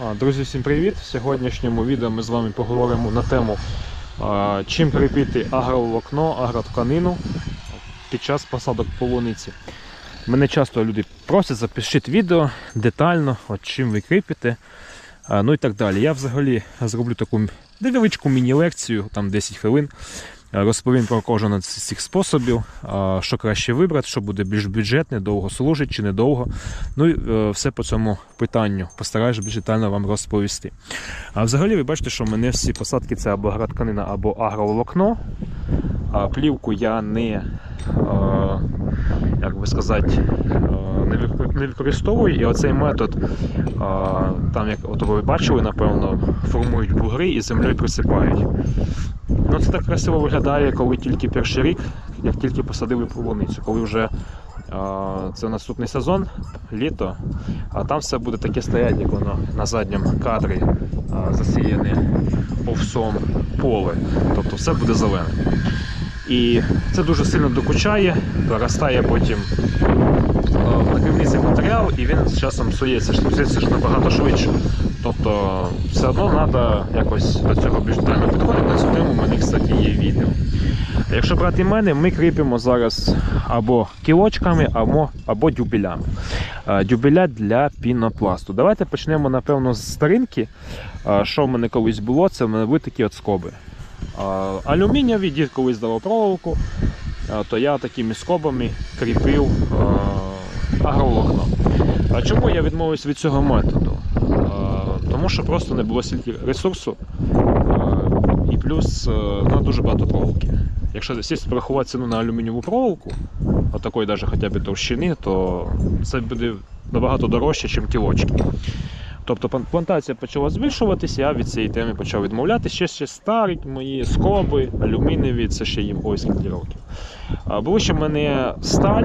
Друзі, всім привіт! В сьогоднішньому відео ми з вами поговоримо на тему, чим кріпити агроволокно, агротканину під час посадок полуниці. Мене часто люди просять, запишіть відео детально, от чим ви кріпите, ну і так далі. Я взагалі зроблю таку невеличку міні-лекцію, там 10 хвилин. Розповім про кожен з цих способів, що краще вибрати, що буде більш бюджетне, довго служить чи недовго. Ну і е, все по цьому питанню постараюсь більш детально вам розповісти. А взагалі ви бачите, що в мене всі посадки це або агротканина, або агроволокно. А плівку я не, е, як би сказати, е, не використовую. І оцей метод, там, як от ви бачили, напевно, формують бугри і землею присипають. Ну, це так красиво виглядає, коли тільки перший рік, як тільки посадили полуницю, коли вже це наступний сезон, літо, а там все буде таке стоять, як воно на задньому кадрі засіяне овсом поле. Тобто все буде зелене. І це дуже сильно докучає, проростає потім накривницей матеріал, і він з часом псується, псується ж набагато швидше. Тобто все одно треба якось до цього більш детально підходити. На цю тему у мене, кстати, є відео. Якщо брати мене, ми кріпимо зараз або кілочками, або, або дюбелями. Е, Дюбеля для пінопласту. Давайте почнемо, напевно, з старинки. Е, Що в мене колись було, це в мене були такі от скоби. Е, Алюмінієві, дід колись давав проволоку, то я такими скобами кріпив агроволокно. А чому я відмовився від цього методу? Тому що просто не було стільки ресурсу е, і плюс е, ну, дуже багато проволоки. Якщо сісти порахувати ціну на алюмінієву проволоку, отакої навіть хоча б товщини, то це буде набагато дорожче, ніж кілочки. Тобто плантація почала збільшуватися, я від цієї теми почав відмовлятися. Ще ще старі мої скоби, алюмінієві, це ще їм ось скільки років. А, Було ще в мене сталь,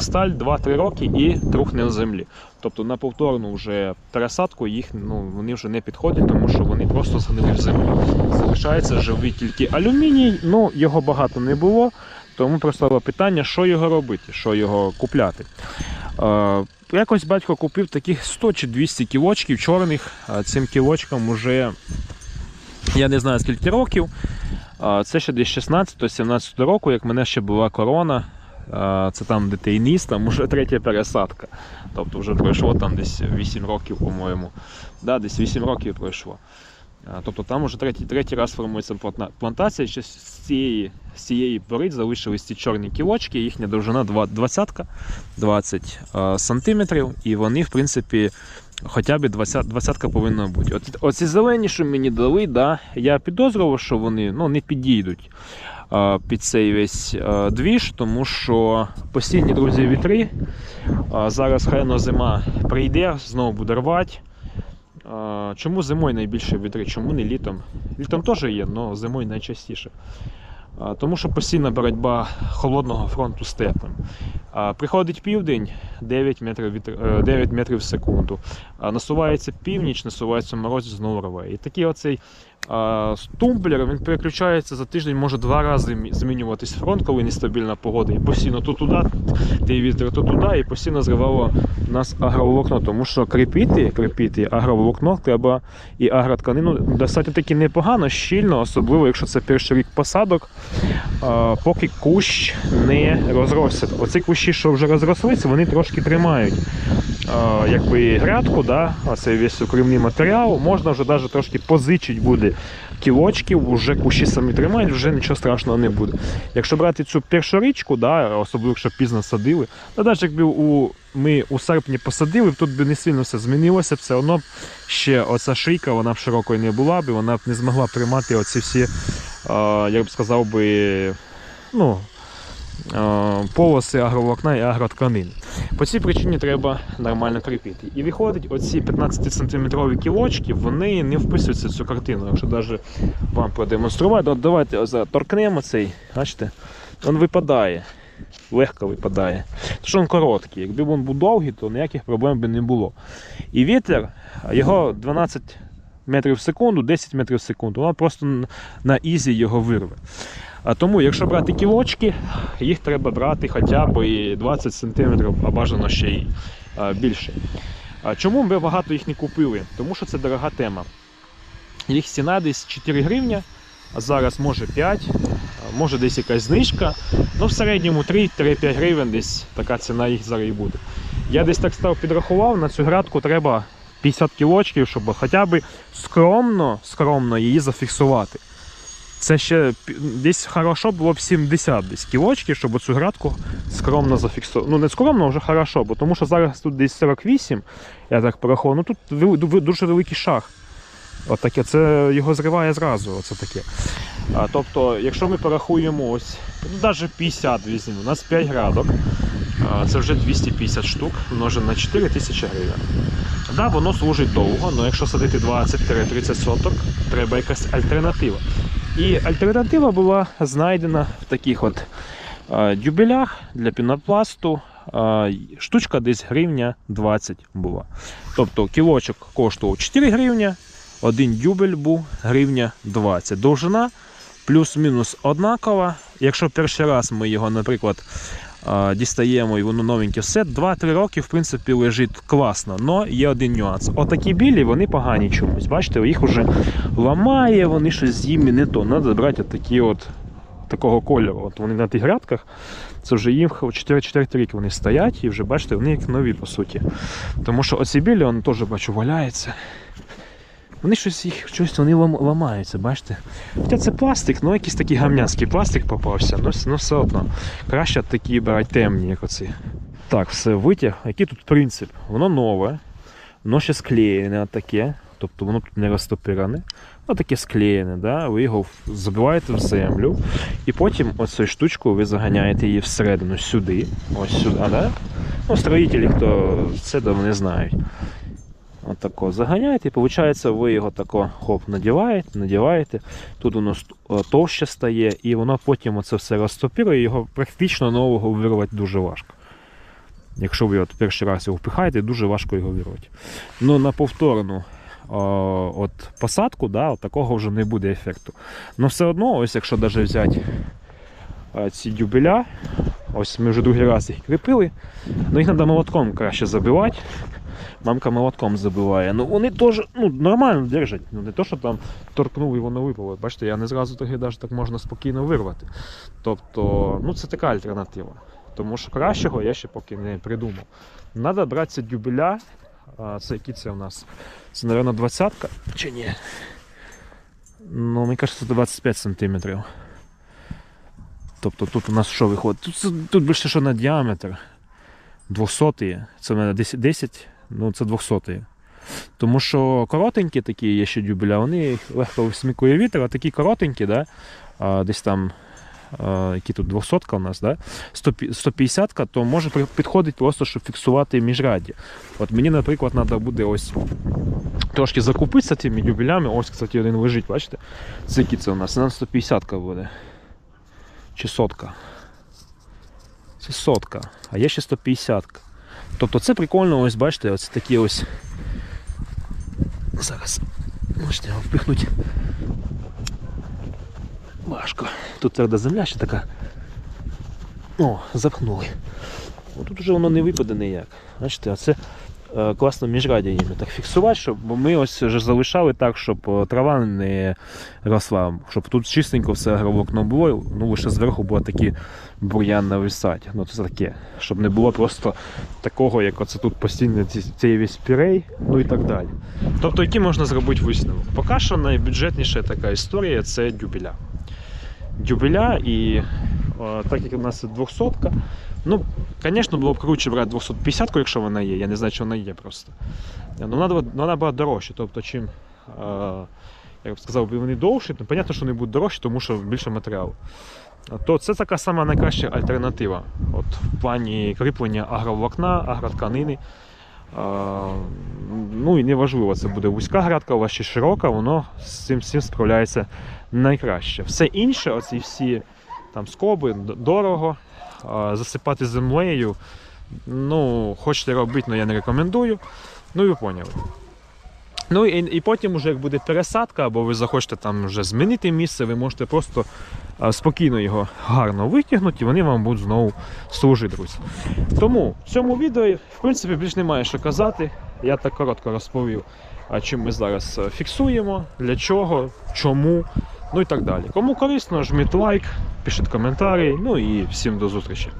сталь 2-3 роки і трухне в землі. Тобто на повторну вже пересадку їх ну, вони вже не підходять, тому що вони просто згнили в землю. Залишається живий тільки алюміній, ну його багато не було, тому просто питання, що його робити, що його купляти. Якось батько купив таких 100 чи 200 кілочків чорних. Цим кілочкам вже я не знаю скільки років. Це ще десь 16-17 року, як мене ще була корона. Це там де ти ніс, там вже третя пересадка. Тобто вже пройшло там десь 8 років, по-моєму. Да, десь 8 років пройшло. Тобто там вже третій, третій раз формується плантація. Ще з цієї, з цієї пори залишились ці чорні кілочки, їхня довжина 20, 20 сантиметрів, і вони, в принципі, хоча б 20, 20 повинна бути. От, оці зелені, що мені дали, да, я підозрював, що вони ну, не підійдуть під цей весь двіж, тому що постійні друзі вітри. Зараз хайно зима прийде, знову буде рвати. Чому зимою найбільше вітри? Чому не літом? Літом теж є, але зимою найчастіше. Тому що постійна боротьба холодного фронту з теплим. Приходить південь 9 метрів, е, 9 метрів в секунду. Насувається північ, насувається мороз знову рве. І такий оцей тумблер він переключається за тиждень, може два рази змінюватись фронт, коли нестабільна погода. І постійно то туди, той вітер, то туди, і постійно зривало нас агроволокно, тому що кріпити, кріпити агроволокно треба і агротканину достатньо таки непогано, щільно, особливо якщо це перший рік посадок, поки кущ не розросся. Оці кущі, що вже розрослися, вони трошки тримають якби грядку, да, оцей весь укривний матеріал, можна вже навіть трошки позичити буде кілочків, вже кущі самі тримають, вже нічого страшного не буде. Якщо брати цю першу річку, да, особливо якщо пізно садили, то навіть якби у, ми у серпні посадили, тут би не сильно все змінилося, все одно б ще оця шийка, вона б широкою не була б, вона б не змогла приймати оці всі, я б сказав би, ну, полоси агроволокна і агротканин. По цій причині треба нормально кріпити. І виходить, оці 15-сантиметрові кілочки, вони не вписуються в цю картину. Якщо навіть вам продемонструвати, от давайте торкнемо цей, бачите, він випадає. Легко випадає. Тому що він короткий. Якби він був довгий, то ніяких проблем би не було. І вітер, його 12 метрів в секунду, 10 метрів в секунду, воно просто на ізі його вирве. А тому, якщо брати кілочки, їх треба брати хоча б і 20 см, а бажано ще й більше. Чому ми багато їх не купили? Тому що це дорога тема. Їх ціна десь 4 гривня, а зараз може 5, а може десь якась знижка. Ну, в середньому 3-5 гривень десь така ціна їх зараз і буде. Я десь так став підрахував, на цю градку треба 50 кілочків, щоб хоча б скромно, скромно її зафіксувати. Це ще десь хорошо було б 70 десь кілочків, щоб цю градку скромно зафіксувати. Ну не скромно, а вже хорошо, бо тому що зараз тут десь 48, я так порахував, ну тут дуже великий шаг. От таке, це його зриває зразу. Оце таке. А, тобто, якщо ми порахуємо ось, ну навіть 50 візьмемо, у нас 5 градок, це вже 250 штук, множимо на 4 тисячі гривень. Да, воно служить довго, але якщо садити 20-30 соток, треба якась альтернатива. І альтернатива була знайдена в таких от дюбелях для пінопласту. Штучка десь гривня 20 була. Тобто кілочок коштував 4 гривня, один дюбель був гривня 20. Довжина плюс-мінус однакова. Якщо перший раз ми його, наприклад, дістаємо і воно новеньке все, 2-3 роки в принципі лежить класно. але є один нюанс. Отакі білі, вони погані чомусь. Бачите, їх вже ламає, вони щось з ними не то. Треба брати такі от такого кольору. От вони на тих грядках. Це вже їм 4-4 рік вони стоять і вже бачите, вони як нові по суті. Тому що оці білі, вони теж бачу, валяються. Вони щось їх щось вони ламаються, бачите? Хоча це пластик, ну якийсь такий гамняцький пластик попався, ну, ну все одно. Краще такі брати темні, як оці. Так, все, витяг. Який тут принцип? Воно нове, воно ще склеєне таке, тобто воно тут не розтопирене. Воно таке склеєне, да? ви його забиваєте в землю, і потім оцею штучкою ви заганяєте її всередину сюди. Ось сюди, да? Ну, строїтелі, хто це давно не знають. Отако заганяєте, і виходить, ви його тако хоп, надіваєте, надіваєте. Тут воно е, товще стає, і воно потім оце все розтопірує, його практично нового вирвати дуже важко. Якщо ви от перший раз його впихаєте, дуже важко його вирвати. Ну, на повторну о, от посадку, да, от такого вже не буде ефекту. Ну все одно, ось якщо навіть взяти е, ці дюбеля, ось ми вже другий раз їх кріпили, ну їх треба молотком краще забивати. Мамка молотком забиває. Ну вони теж ну, нормально держать. Ну не то, що там торкнув і воно випало. Бачите, я не зразу таки навіть так можна спокійно вирвати. Тобто, ну це така альтернатива. Тому що кращого я ще поки не придумав. Треба брати ці дюбеля. А, це які це у нас? Це, мабуть, 20-ка чи ні? Ну, мені кажется, це 25 сантиметрів. Тобто тут у нас що виходить? Тут, тут більше що на діаметр. 200 це в мене 10, 10 ну це 200 Тому що коротенькі такі є ще дюбеля, вони легко всмікує вітер, а такі коротенькі, да, а, десь там, а, які тут 200 у нас, да, 150 то може підходить просто, щоб фіксувати міжраддя. От мені, наприклад, треба буде ось трошки закупитися цими дюбелями. Ось, кстати, один лежить, бачите? Це який це у нас? Це 150 буде. Чи сотка. Це сотка, а є ще 150. Тобто це прикольно, ось бачите, ось такі ось. Зараз можете його впихнути. Важко. Тут тверда земля ще така. О, запхнули. Тут вже воно не випаде ніяк. Бачите, а це класно міжрадя їм так фіксувати, щоб ми ось залишали так, щоб е, трава не росла, щоб тут чистенько все агроволокно було, ну лише зверху було такі бур'ян нависати. Ну це таке, щоб не було просто такого, як оце тут постійно ці- цей весь пірей, ну і так далі. Тобто, який можна зробити висновок? Поки що найбюджетніша така історія це дюбеля. Дюбеля і о, так як у нас 200 ну, звісно, було б круче брати 250 ку якщо вона є. Я не знаю, чи вона є просто. Ну, вона, вона була дорожча. Тобто, чим, е, як б сказав, вони довші, то зрозуміло, що вони будуть дорожчі, тому що більше матеріалу. То це така сама найкраща альтернатива. От, в плані кріплення агроволокна, агротканини. Ну і неважливо, це буде вузька градка, у вас чи широка, воно з цим всім справляється найкраще. Все інше, оці всі там скоби, дорого, засипати землею. Ну, хочете робити, але я не рекомендую. Ну і ви поняли. Ну і, і потім, уже, як буде пересадка, або ви захочете там вже змінити місце, ви можете просто спокійно його гарно витягнуть і вони вам будуть знову служити, друзі. Тому в цьому відео, в принципі, більш немає що казати. Я так коротко розповів, чим ми зараз е, фіксуємо, для чого, чому, ну і так далі. Кому корисно, жміть лайк, пишіть коментарі, ну і всім до зустрічі.